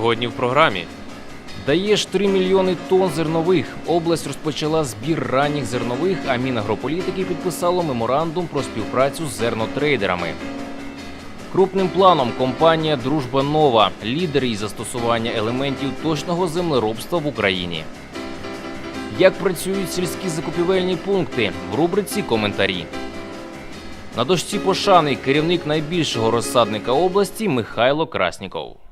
сьогодні в програмі. Даєш 3 мільйони тонн зернових. Область розпочала збір ранніх зернових, а Мінагрополітики підписало меморандум про співпрацю з зернотрейдерами. Крупним планом компанія Дружба Нова лідер із застосування елементів точного землеробства в Україні. Як працюють сільські закупівельні пункти в рубриці Коментарі. На дошці пошани керівник найбільшого розсадника області Михайло Красніков.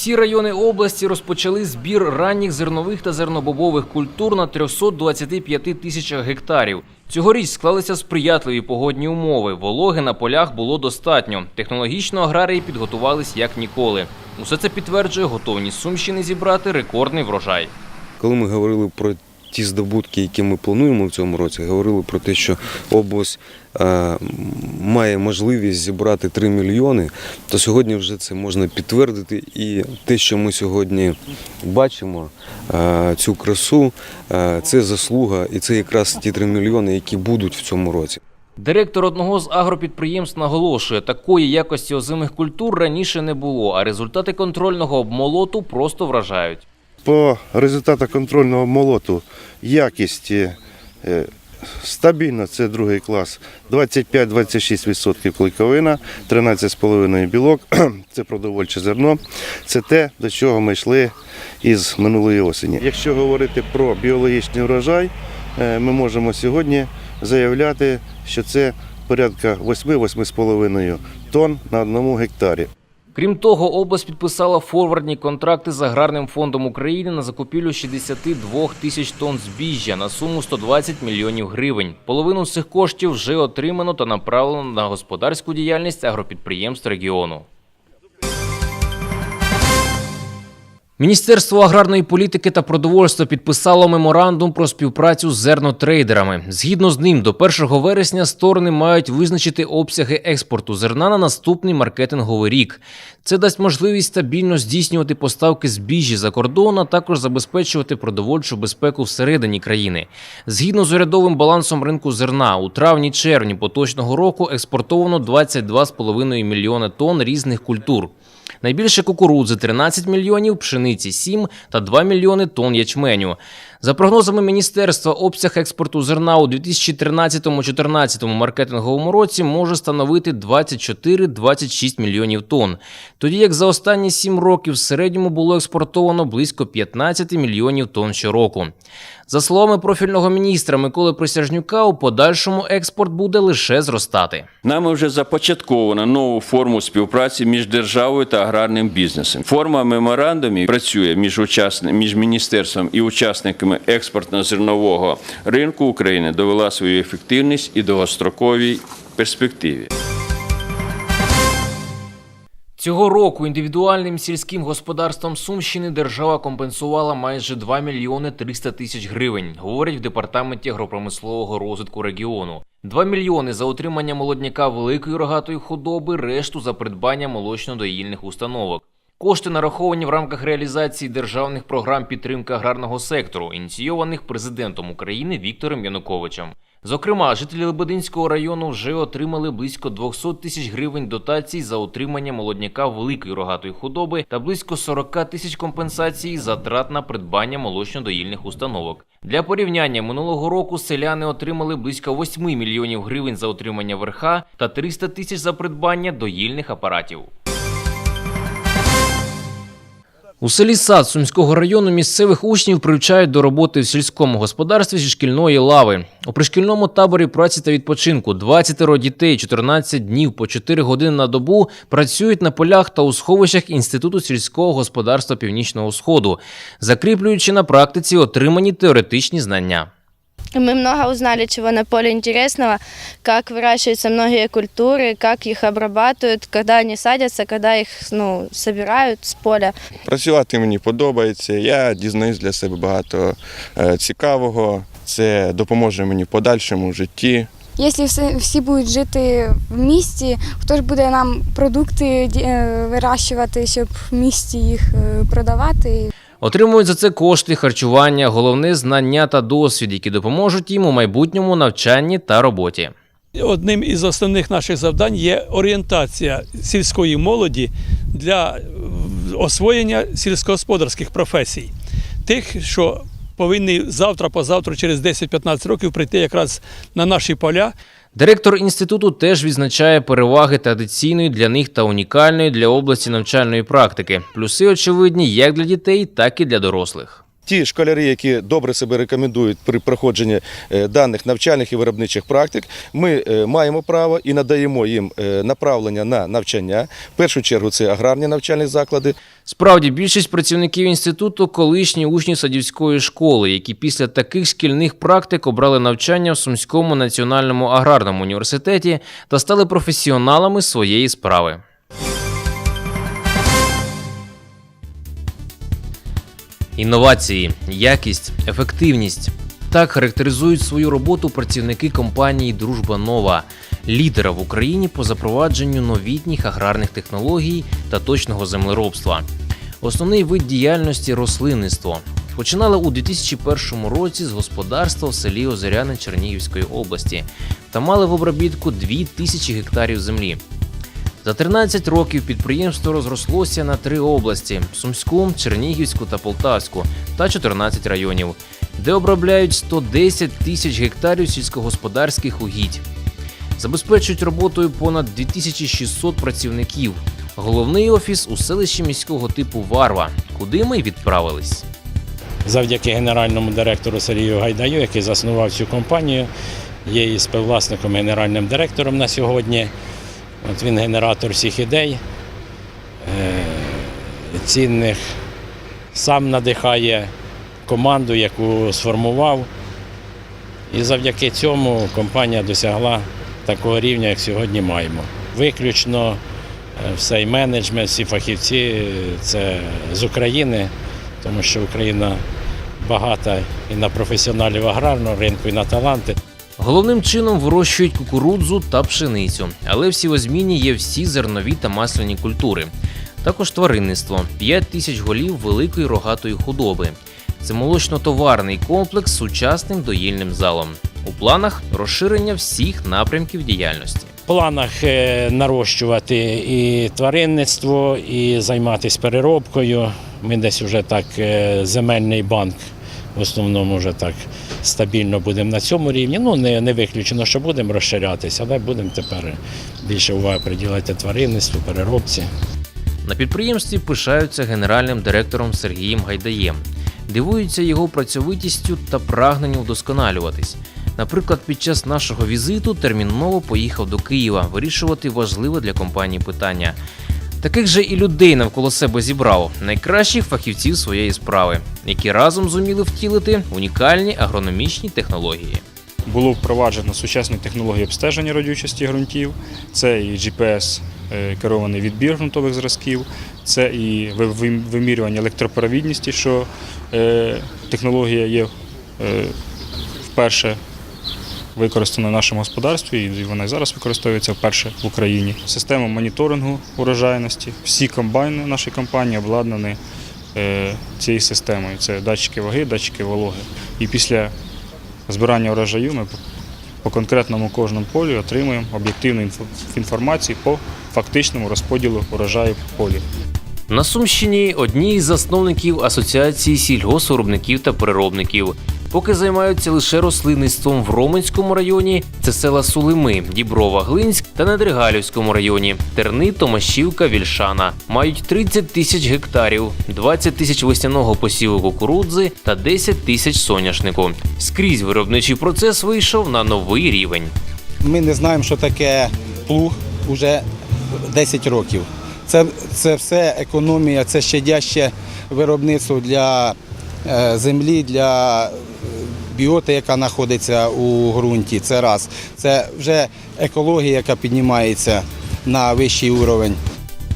Всі райони області розпочали збір ранніх зернових та зернобобових культур на 325 тисячах гектарів. Цьогоріч склалися сприятливі погодні умови. Вологи на полях було достатньо. Технологічно аграрії підготувались як ніколи. Усе це підтверджує готовність Сумщини зібрати рекордний врожай. Коли ми говорили про ті здобутки, які ми плануємо в цьому році, говорили про те, що область е, має можливість зібрати 3 мільйони, то сьогодні вже це можна підтвердити. І те, що ми сьогодні бачимо, е, цю красу, е, це заслуга, і це якраз ті 3 мільйони, які будуть в цьому році. Директор одного з агропідприємств наголошує, такої якості озимих культур раніше не було, а результати контрольного обмолоту просто вражають. По результатах контрольного молоту якість е, стабільна, це другий клас. 25-26% клейковина, 13,5% білок, це продовольче зерно. Це те, до чого ми йшли із минулої осені. Якщо говорити про біологічний врожай, е, ми можемо сьогодні заявляти, що це порядка 8-8,5 тонн на одному гектарі. Крім того, область підписала форвардні контракти з аграрним фондом України на закупівлю 62 тисяч тонн збіжжя на суму 120 мільйонів гривень. Половину цих коштів вже отримано та направлено на господарську діяльність агропідприємств регіону. Міністерство аграрної політики та продовольства підписало меморандум про співпрацю з зернотрейдерами. Згідно з ним, до 1 вересня сторони мають визначити обсяги експорту зерна на наступний маркетинговий рік. Це дасть можливість стабільно здійснювати поставки збіжжя за кордон, а також забезпечувати продовольчу безпеку всередині країни. Згідно з урядовим балансом ринку зерна, у травні-червні поточного року експортовано 22,5 мільйони тонн різних культур. Найбільше кукурудзи 13 мільйонів, пшениці 7 та 2 мільйони тонн ячменю. За прогнозами міністерства, обсяг експорту зерна у 2013-2014 маркетинговому році може становити 24-26 мільйонів тонн. Тоді як за останні 7 років в середньому було експортовано близько 15 мільйонів тонн щороку. За словами профільного міністра Миколи Присяжнюка, у подальшому експорт буде лише зростати. Нами вже започатковано нову форму співпраці між державою та аграрним бізнесом. Форма меморандумів працює між учасни... між міністерством і учасниками експортно-зернового ринку України довела свою ефективність і довгостроковій перспективі. Цього року індивідуальним сільським господарствам Сумщини держава компенсувала майже 2 мільйони 300 тисяч гривень, говорять в департаменті агропромислового розвитку регіону. 2 мільйони за утримання молодняка великої рогатої худоби, решту за придбання молочно-доїльних установок. Кошти нараховані в рамках реалізації державних програм підтримки аграрного сектору, ініційованих президентом України Віктором Януковичем. Зокрема, жителі Лебединського району вже отримали близько 200 тисяч гривень дотацій за утримання молодняка великої рогатої худоби та близько 40 тисяч компенсацій затрат на придбання молочно-доїльних установок. Для порівняння минулого року селяни отримали близько 8 мільйонів гривень за утримання верха та 300 тисяч за придбання доїльних апаратів. У селі Сад Сумського району місцевих учнів привчають до роботи в сільському господарстві зі шкільної лави. У пришкільному таборі праці та відпочинку 20 дітей 14 днів по 4 години на добу працюють на полях та у сховищах Інституту сільського господарства Північного Сходу, закріплюючи на практиці отримані теоретичні знання. Мы много узнали чего на поле интересного, как выращиваются многие культуры, как их обрабатывают, когда они садятся, когда их ну, собирают с поля. Працювати мені подобається. Я дізнаюсь для себе багато е, цікавого. Це допоможе мені в подальшому житті. Якщо всі, всі будуть жити в місті, хто ж буде нам продукти е, вирощувати, щоб в місті їх е, продавати? Отримують за це кошти, харчування, головне знання та досвід, які допоможуть їм у майбутньому навчанні та роботі. Одним із основних наших завдань є орієнтація сільської молоді для освоєння сільськогосподарських професій, тих, що повинні завтра, позавтра, через 10-15 років прийти якраз на наші поля Директор інституту теж відзначає переваги традиційної для них та унікальної для області навчальної практики. Плюси очевидні як для дітей, так і для дорослих. Ті школярі, які добре себе рекомендують при проходженні е, даних навчальних і виробничих практик, ми е, маємо право і надаємо їм е, направлення на навчання. В першу чергу це аграрні навчальні заклади. Справді, більшість працівників інституту колишні учні садівської школи, які після таких шкільних практик обрали навчання в Сумському національному аграрному університеті та стали професіоналами своєї справи. Інновації, якість, ефективність. Так характеризують свою роботу працівники компанії Дружба Нова, лідера в Україні по запровадженню новітніх аграрних технологій та точного землеробства. Основний вид діяльності рослинництво. Починали у 2001 році з господарства в селі Озеряне Чернігівської області та мали в обробітку 2000 гектарів землі. За 13 років підприємство розрослося на три області: Сумську, Чернігівську та Полтавську та 14 районів, де обробляють 110 тисяч гектарів сільськогосподарських угідь. Забезпечують роботою понад 2600 працівників. Головний офіс у селищі міського типу Варва, куди ми відправились. завдяки генеральному директору Сергію Гайдаю, який заснував цю компанію, є і співвласником, генеральним директором на сьогодні. От він генератор всіх ідей, е, цінних, сам надихає команду, яку сформував. І завдяки цьому компанія досягла такого рівня, як сьогодні маємо. Виключно е, все і менеджмент, всі фахівці е, це з України, тому що Україна багата і на професіоналів аграрного ринку, і на таланти. Головним чином вирощують кукурудзу та пшеницю, але в сівозміні є всі зернові та масляні культури. Також тваринництво 5 тисяч голів великої рогатої худоби. Це молочно-товарний комплекс з сучасним доїльним залом. У планах розширення всіх напрямків діяльності. В планах е, нарощувати і тваринництво, і займатися переробкою. Ми десь вже так е, земельний банк в основному вже так стабільно будемо на цьому рівні. Ну не, не виключено, що будемо розширятися, але будемо тепер більше уваги приділити тваринництву, переробці. На підприємстві пишаються генеральним директором Сергієм Гайдаєм. Дивуються його працьовитістю та прагненню вдосконалюватись. Наприклад, під час нашого візиту терміново поїхав до Києва вирішувати важливе для компанії питання. Таких же і людей навколо себе зібрав найкращих фахівців своєї справи, які разом зуміли втілити унікальні агрономічні технології. Було впроваджено сучасні технології обстеження родючості ґрунтів, це і GPS е, керований відбір ґрунтових зразків, це і ви- ви- вимірювання електропровідності, що е, технологія є е, вперше використана в нашому господарстві, і вона і зараз використовується вперше в Україні. Система моніторингу урожайності. Всі комбайни нашої компанії обладнані е, цією системою. Це датчики ваги, датчики вологи. І після збирання урожаю ми по- конкретному кожному полі отримуємо об'єктивну інфо- інформацію по фактичному розподілу урожаю полі. На Сумщині одні із засновників Асоціації сільгосвиробників та переробників. Поки займаються лише рослинництвом в Роменському районі, це села Сулими, Діброва, Глинськ та на Дригалівському районі, Терни, Томашівка, Вільшана. Мають 30 тисяч гектарів, 20 тисяч весняного посіву кукурудзи та 10 тисяч соняшнику. Скрізь виробничий процес вийшов на новий рівень. Ми не знаємо, що таке плуг уже 10 років. Це, це все економія, це щадяще виробництво для е, землі, для е, біоти, яка знаходиться у ґрунті. Це раз. Це вже екологія, яка піднімається на вищий уровень.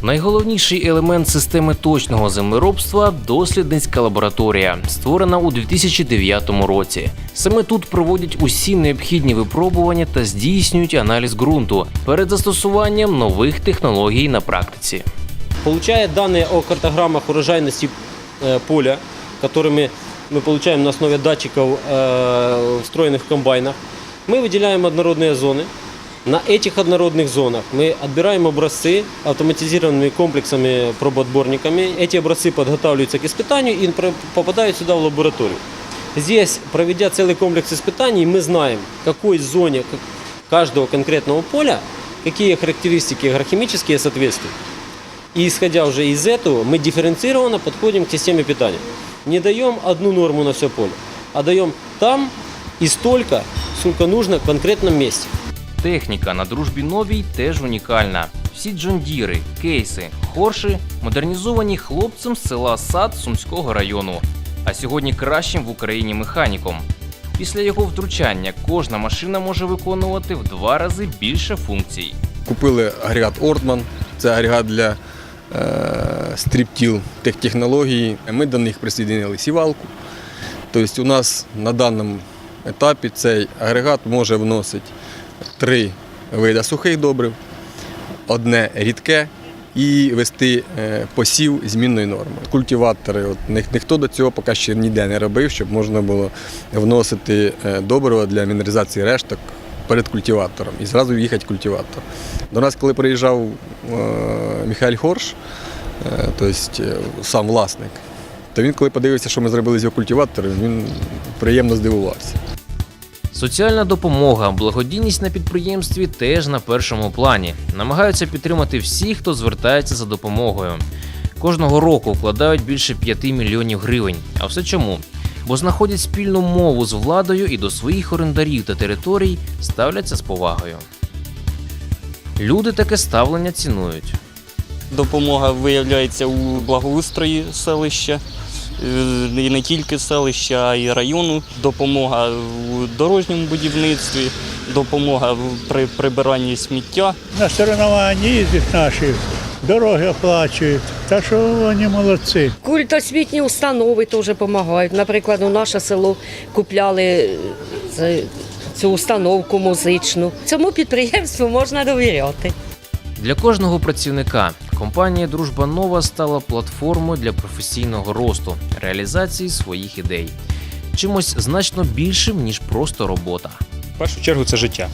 Найголовніший елемент системи точного землеробства дослідницька лабораторія, створена у 2009 році. Саме тут проводять усі необхідні випробування та здійснюють аналіз ґрунту перед застосуванням нових технологій на практиці. Получая данные о картограммах урожайности э, поля, которыми мы получаем на основе датчиков, э, встроенных в комбайнах, мы выделяем однородные зоны На этих однородных зонах мы отбираем образцы автоматизированными комплексами пробоотборниками. Эти образцы подготавливаются к испытанию и про- попадают сюда в лабораторию. Здесь, проведя целый комплекс испытаний, мы знаем, в какой зоне к- каждого конкретного поля какие характеристики агрохимические соответствуют. И исходя уже из этого, мы дифференцированно подходим к системе питания. Не даем одну норму на все поле, а даем там и столько, сколько нужно в конкретном месте. Техніка на дружбі новій теж унікальна. Всі джондіри, кейси, хорши модернізовані хлопцем з села Сад Сумського району, а сьогодні кращим в Україні механіком. Після його втручання кожна машина може виконувати в два рази більше функцій. Купили агрегат Ортман, це агрегат для е, стріптіл технології. Ми до них присоединили сівалку. Тобто у нас на даному етапі цей агрегат може вносити три види сухих добрив, одне рідке і вести е, посів змінної норми. Культиватори, от, ні- ніхто до цього поки ще ніде не робив, щоб можна було вносити е, добрива для мінералізації решток перед культиватором і зразу їхати культиватор. До нас, коли приїжджав е, Михайль Хорш, тобто е, сам власник, то він, коли подивився, що ми зробили з його культиватором, він приємно здивувався. Соціальна допомога, благодійність на підприємстві теж на першому плані. Намагаються підтримати всіх, хто звертається за допомогою. Кожного року вкладають більше 5 мільйонів гривень. А все чому? Бо знаходять спільну мову з владою і до своїх орендарів та територій ставляться з повагою. Люди таке ставлення цінують. Допомога виявляється у благоустрої селища, е, і не тільки селища, а й району. Допомога у дорожньому будівництві, допомога при прибиранні сміття. На соревнования їздять наші, дороги оплачують. Так що вони молодці. Культосвітні установи теж допомагають. Наприклад, у наше село купляли е, цю установку музичну. Цьому підприємству можна довіряти. Для кожного працівника компанія Дружба Нова стала платформою для професійного росту, реалізації своїх ідей. Чимось значно більшим, ніж просто робота. В першу чергу це життя.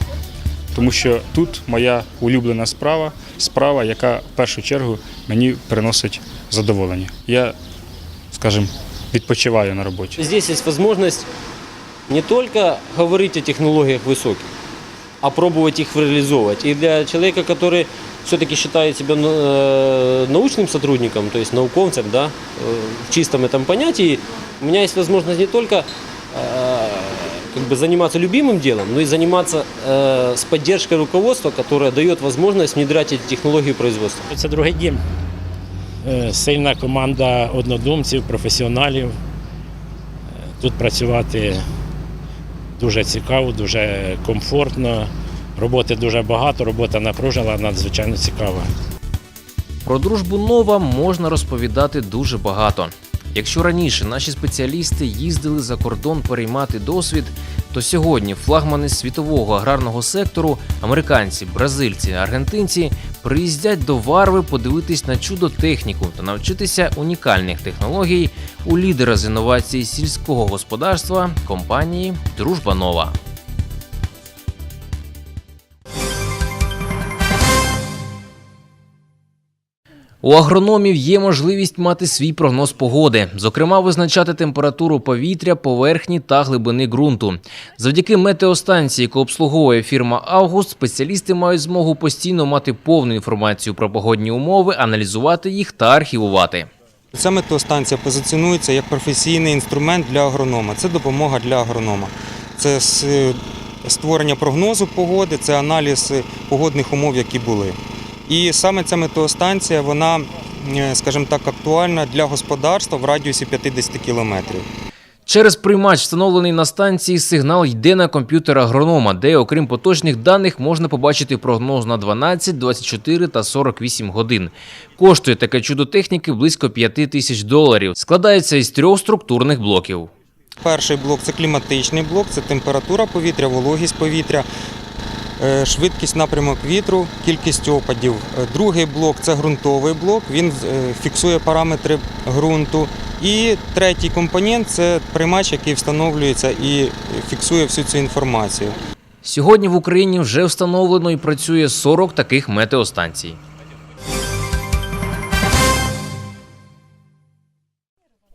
Тому що тут моя улюблена справа, справа, яка в першу чергу мені приносить задоволення. Я, скажімо, відпочиваю на роботі. Здесь есть возможность не только говорить о технологиях высоких, а пробовать их реализовывать. И для человека, который все-таки считает себя э, научным сотрудником, то есть науковцем, да, э, в чистом этом понятии, у меня есть возможность не только э, как бы заниматься любимым делом, но и заниматься э, с поддержкой руководства, которое дает возможность внедрять эти технологии в производство. Це другий дім. Е, Сильна команда однодумців, професіоналів. Е, Тут працювати дуже цікаво, дуже комфортно. Роботи дуже багато, робота напружена, надзвичайно цікава. Про дружбу нова можна розповідати дуже багато. Якщо раніше наші спеціалісти їздили за кордон переймати досвід, то сьогодні флагмани світового аграрного сектору, американці, бразильці, аргентинці приїздять до Варви подивитись на чудо техніку та навчитися унікальних технологій у лідера з інновацій сільського господарства компанії Дружба Нова. У агрономів є можливість мати свій прогноз погоди, зокрема визначати температуру повітря, поверхні та глибини ґрунту. Завдяки метеостанції, яку обслуговує фірма Август, спеціалісти мають змогу постійно мати повну інформацію про погодні умови, аналізувати їх та архівувати. Ця метеостанція позиціонується як професійний інструмент для агронома. Це допомога для агронома. Це створення прогнозу погоди, це аналіз погодних умов, які були. І саме ця метеостанція, вона, е, скажімо так, актуальна для господарства в радіусі 50 кілометрів. Через приймач, встановлений на станції, сигнал йде на комп'ютер агронома, де, окрім поточних даних, можна побачити прогноз на 12, 24 та 48 годин. Коштує таке чудо техніки близько 5 тисяч доларів. Складається із трьох структурних блоків. Перший блок це кліматичний блок, це температура повітря, вологість повітря, швидкість напрямок вітру, кількість опадів. Е, Другий блок це ґрунтовий блок, він е, фіксує параметри ґрунту. І третій компонент це приймач, який встановлюється і фіксує всю цю інформацію. Сьогодні в Україні вже встановлено і працює 40 таких метеостанцій.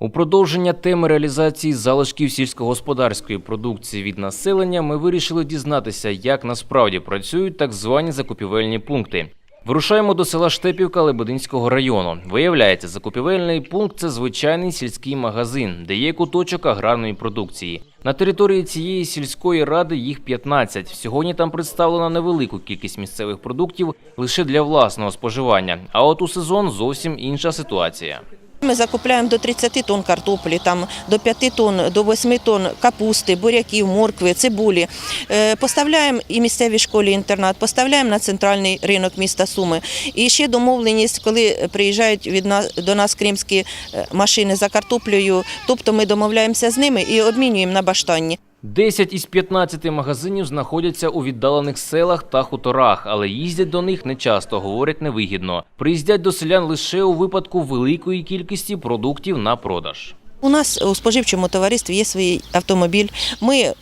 У продовження теми реалізації залишків сільськогосподарської продукції від населення ми вирішили дізнатися, як насправді працюють так звані закупівельні пункти. Вирушаємо до села Штепівка Лебединського району. Виявляється, закупівельний пункт це звичайний сільський магазин, де є куточок аграрної продукції. На території цієї сільської ради їх 15. Сьогодні там представлена невелику кількість місцевих продуктів лише для власного споживання. А от у сезон зовсім інша ситуація. Ми закупляємо до 30 тонн картоплі, там до 5 тонн, до 8 тонн капусти, буряків, моркви, цибулі. Е, Поставляємо і місцевій школі інтернат, поставляємо на центральний ринок міста Суми. І ще домовленість, коли приїжджають від нас до нас кримські е, машини за картоплею, тобто ми домовляємося з ними і обмінюємо на баштанні. 10 із 15 магазинів знаходяться у віддалених селах та хуторах, але їздять до них не часто, говорять невигідно. Приїздять до селян лише у випадку великої кількості продуктів на продаж. У нас у споживчому товаристві є свій автомобіль. Ми е,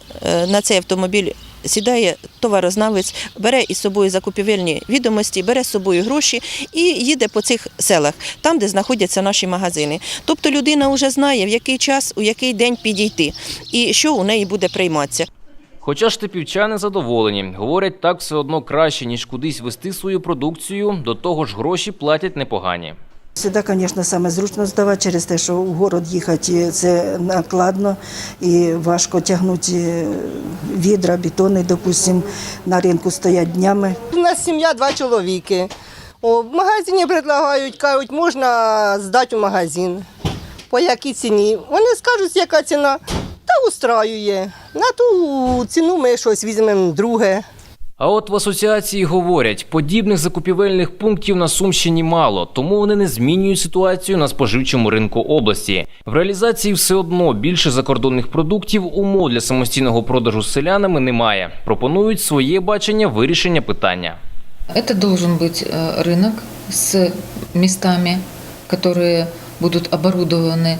на цей автомобіль сідає товарознавець, бере із собою закупівельні відомості, бере з собою гроші і їде по цих селах, там, де знаходяться наші магазини. Тобто людина вже знає, в який час, у який день підійти і що у неї буде прийматися. Хоча штепівчани задоволені, говорять, так все одно краще, ніж кудись вести свою продукцію, до того ж гроші платять непогані. Сюди, звісно, саме зручно здавати через те, що в город їхати це накладно і важко тягнути відра, бетони, допустимо, на ринку стоять днями. У нас сім'я два чоловіки. О, в магазині предлагають, кажуть, можна здати в магазин. По якій ціні? Вони скажуть, яка ціна, та устраює. На ту ціну ми щось візьмемо друге. А от в асоціації говорять, подібних закупівельних пунктів на Сумщині мало, тому вони не змінюють ситуацію на споживчому ринку області. В реалізації все одно більше закордонних продуктів умов для самостійного продажу з селянами немає. Пропонують своє бачення вирішення питання. Это должен быть э, рынок с местами, которые будут оборудованы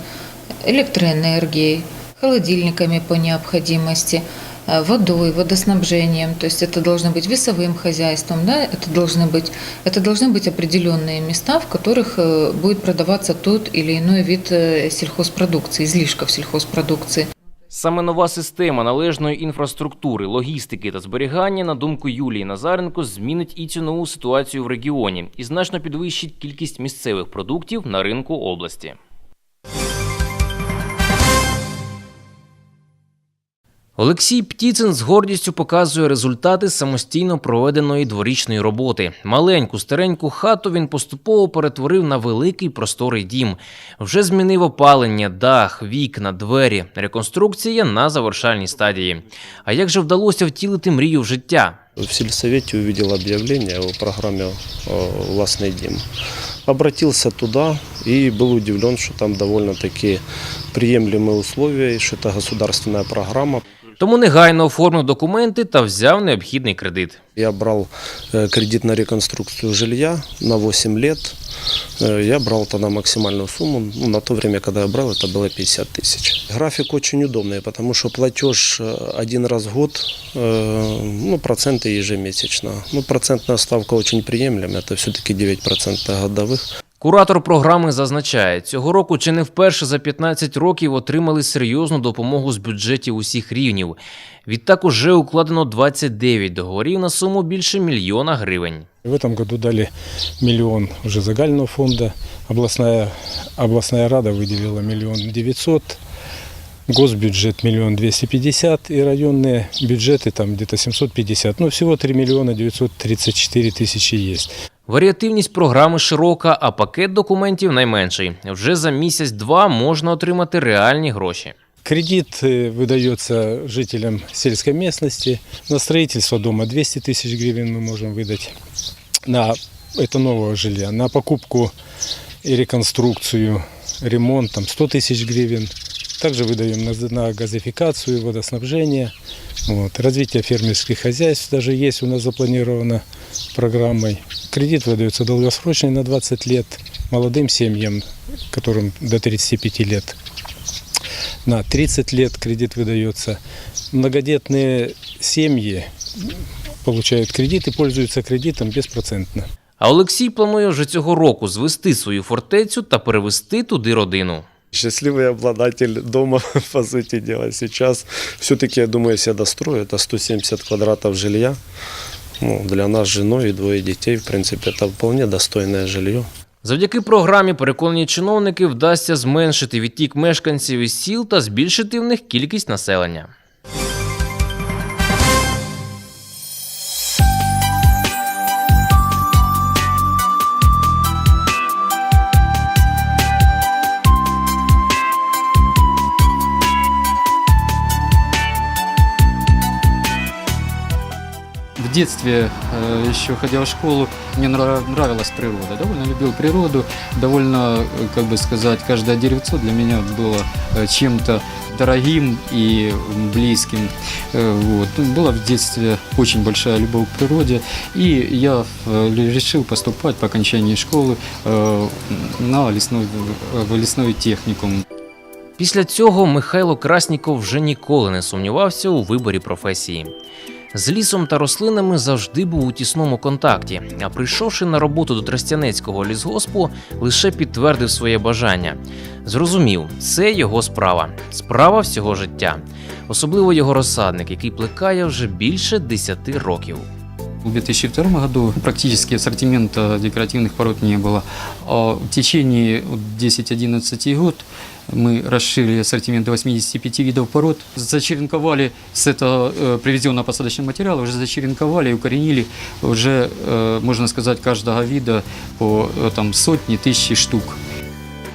электроэнергией, холодильниками по необходимости, э, водой, водоснабжением. То есть это должно быть весовым хозяйством, да? это, должны быть, это должны быть определенные места, в которых э, будет продаваться тот или иной вид э, сельхозпродукции, излишков сельхозпродукции. Саме нова система належної інфраструктури, логістики та зберігання, на думку Юлії Назаренко, змінить і цінову ситуацію в регіоні і значно підвищить кількість місцевих продуктів на ринку області. Олексій Птіцин з гордістю показує результати самостійно проведеної дворічної роботи. Маленьку стареньку хату він поступово перетворив на великий просторий дім. Вже змінив опалення, дах, вікна, двері. Реконструкція на завершальній стадії. А як же вдалося втілити мрію в життя? В сельсовете увидел объявление о программе э, «Властный дом». Обратился туда и был удивлен, что там довольно-таки приемлемые условия, и что это государственная программа. Тому негайно оформив документи та взяв необхідний кредит. Я брал э, кредит на реконструкцию жилья на 8 лет. Э, Я брал тогда максимальную сумму. Ну, на то время, когда я брал, это было 50 тысяч. График очень удобный, потому что платеж э, один раз в год, э, ну, проценты ежемесячно. Ну, процентная ставка очень приемлемая, это все-таки 9% годовых. Куратор програми зазначає, цього року чи не вперше за 15 років отримали серйозну допомогу з бюджетів усіх рівнів. Відтак уже укладено 29 договорів на суму більше мільйона гривень. В этом году дали миллион уже загального фонда. Областная, областная рада выделила миллион девятьсот. Госбюджет миллион двести пятьдесят и районные бюджеты там где-то 750. Ну, всего 3 миллиона 934 тысячи есть. Варіативність програми широка, а пакет документів найменший. Вже за місяць-два можна отримати реальні гроші. Кредит э, выдается жителям сельской местности. На строительство дома 200 тысяч гривен мы можем выдать. На это нового жилья. На покупку и реконструкцию, ремонт там 100 тысяч гривен. Также выдаем на, на газификацию, водоснабжение. Вот. Развитие фермерских хозяйств даже есть у нас запланировано программой. Кредит выдается долгосрочный на 20 лет молодым семьям, которым до 35 лет. На 30 лет кредит выдается. Многодетные семьи получают кредит и пользуются кредитом беспроцентно. А Олексій планує вже цього року звести свою фортецю та перевести туди родину. Счастливый обладатель дома, по сути дела. Сейчас все-таки, я думаю, я себя дострою. Это 170 квадратов жилья. Ну, для нас с женой и двое детей, в принципе, это вполне достойное жилье. Завдяки програмі, переконані чиновники, вдасться зменшити відтік мешканців із сіл та збільшити в них кількість населення. детстве, э, еще ходя в школу, мне нрав- нравилась природа. Довольно любил природу, довольно, э, как бы сказать, каждое деревцо для меня было э, чем-то дорогим и м, близким. Э, Вот. Ну, Была в детстве очень большая любовь к природе, и я э, решил поступать по окончании школы э, на лесной, в лесной техникум. Після цього Михайло Красніков вже ніколи не сумнівався у виборі професії. З лісом та рослинами завжди був у тісному контакті, а прийшовши на роботу до Тростянецького лісгоспу, лише підтвердив своє бажання. Зрозумів, це його справа, справа всього життя, особливо його розсадник, який плекає вже більше 10 років. В 2002 году практически ассортимента декоративных пород не было. А в течение 10-11 год мы расширили ассортимент до 85 видов пород. Зачеренковали с этого э, привезенного посадочного материала, уже зачеренковали и укоренили уже, э, можно сказать, каждого вида по э, там, сотни, тысячи штук.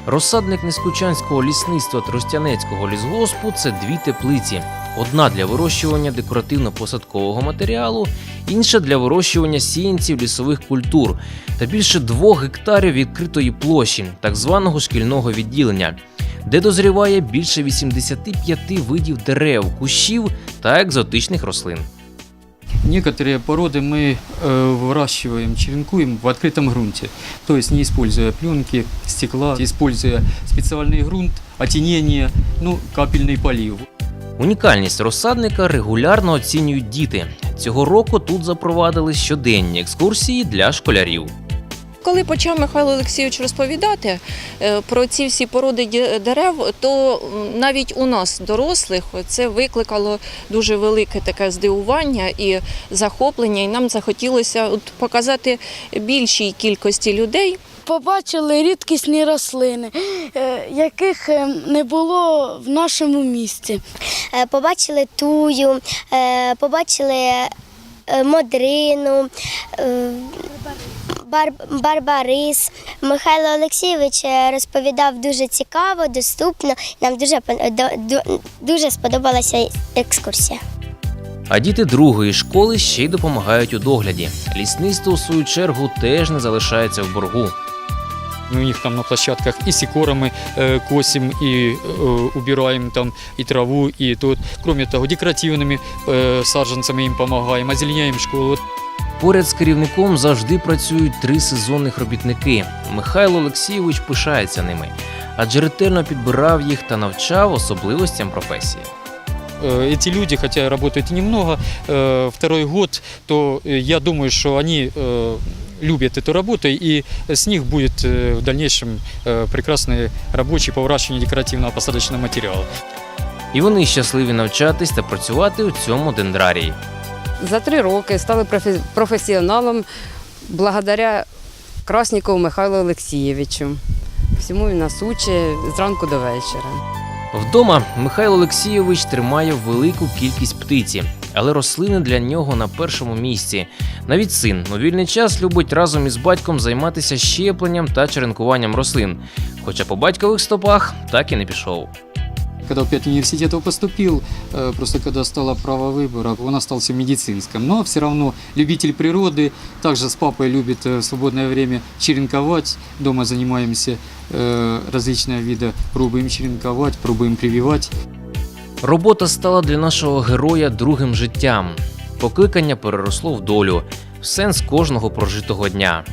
Розсадник Нескучанського лісництва Тростянецького лісгоспу це дві теплиці: одна для вирощування декоративно-посадкового матеріалу, інша для вирощування сіянців лісових культур та більше двох гектарів відкритої площі, так званого шкільного відділення, де дозріває більше 85 видів дерев, кущів та екзотичних рослин. Некоторые породы мы э, выращиваем, черенкуем в открытом грунте, то есть не используя пленки, стекла, используя специальный грунт, отенение, ну, капельный полив. Унікальність розсадника регулярно оцінюють діти. Цього року тут запровадили щоденні екскурсії для школярів. Коли почав Михайло Олексійович розповідати е, про ці всі породи дерев, то навіть у нас, дорослих, це викликало дуже велике таке здивування і захоплення, і нам захотілося от показати більшій кількості людей. Побачили рідкісні рослини, е, яких е, не було в нашому місті. Побачили тую, побачили модрину, бар, барбарис. Михайло Олексійович е, розповідав дуже цікаво, доступно. Нам дуже, пон- до- до- дуже сподобалася екскурсія. А діти другої школи ще й допомагають у догляді. Лісництво, в свою чергу, теж не залишається в боргу. Мы у них там на площадках и секора мы э, косим, и э, убираем там и траву, и тут, кроме того, декоративными э, саджанцами им помогаем, озеленяем школу. Поряд з керівником завжди працюють три сезонних робітники. Михайло Олексійович пишається ними, адже ретельно підбирав їх та навчав особливостям професії. Э, Эти люди, хотя и работают немного, э, второй год, то э, я думаю, что они э, любят эту работу, и с них будет э, в дальнейшем э, прекрасный рабочий по выращиванию декоративного посадочного материала. І вони щасливі навчатись та працювати у цьому дендрарії. За три роки стали професіоналом благодаря Краснікову Михайлу Олексійовичу. Всьому він нас учить зранку до вечора. Вдома Михайло Олексійович тримає велику кількість птиці, але рослини для нього на першому місці. Навіть син у вільний час любить разом із батьком займатися щепленням та черенкуванням рослин, хоча по батькових стопах так і не пішов Когда в пять университетов поступил, э, просто когда стало право выбора, он остался в медицинском. Но все равно любитель природы, также с папой любит э, в свободное время черенковать. Дома занимаемся э, различные виды, пробуем черенковать, пробуем прививать. Робота стала для нашого героя другим життям. Покликання переросло в долю, в сенс кожного прожитого дня.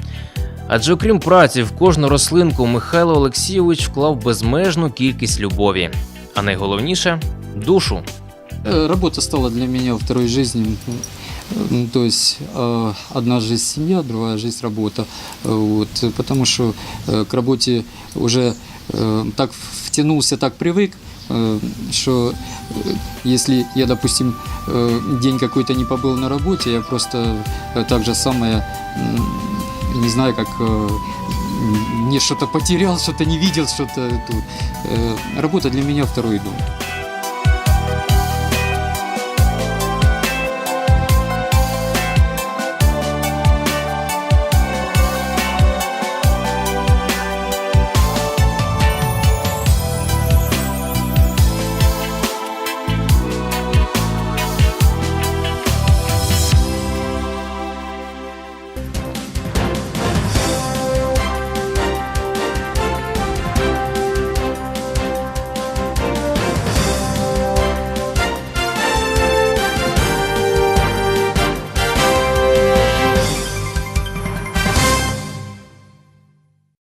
Адже окрім праці, в кожну рослинку Михайло Олексійович вклав безмежну кількість любові, а найголовніше душу. Э, Работа стала для меня второй жизнью. Ну, То есть э, одна жизнь семья, другая жизнь работа. Э, Вот, потому что э, к работе уже э, так втянулся, так привык, э, что э, если я, допустим, э, день какой-то не побыл на работе, я просто э, так же самое, м, не знаю, как э, м, не что-то потерял, что-то не видел, что-то тут. Э, Работа для меня второй дом.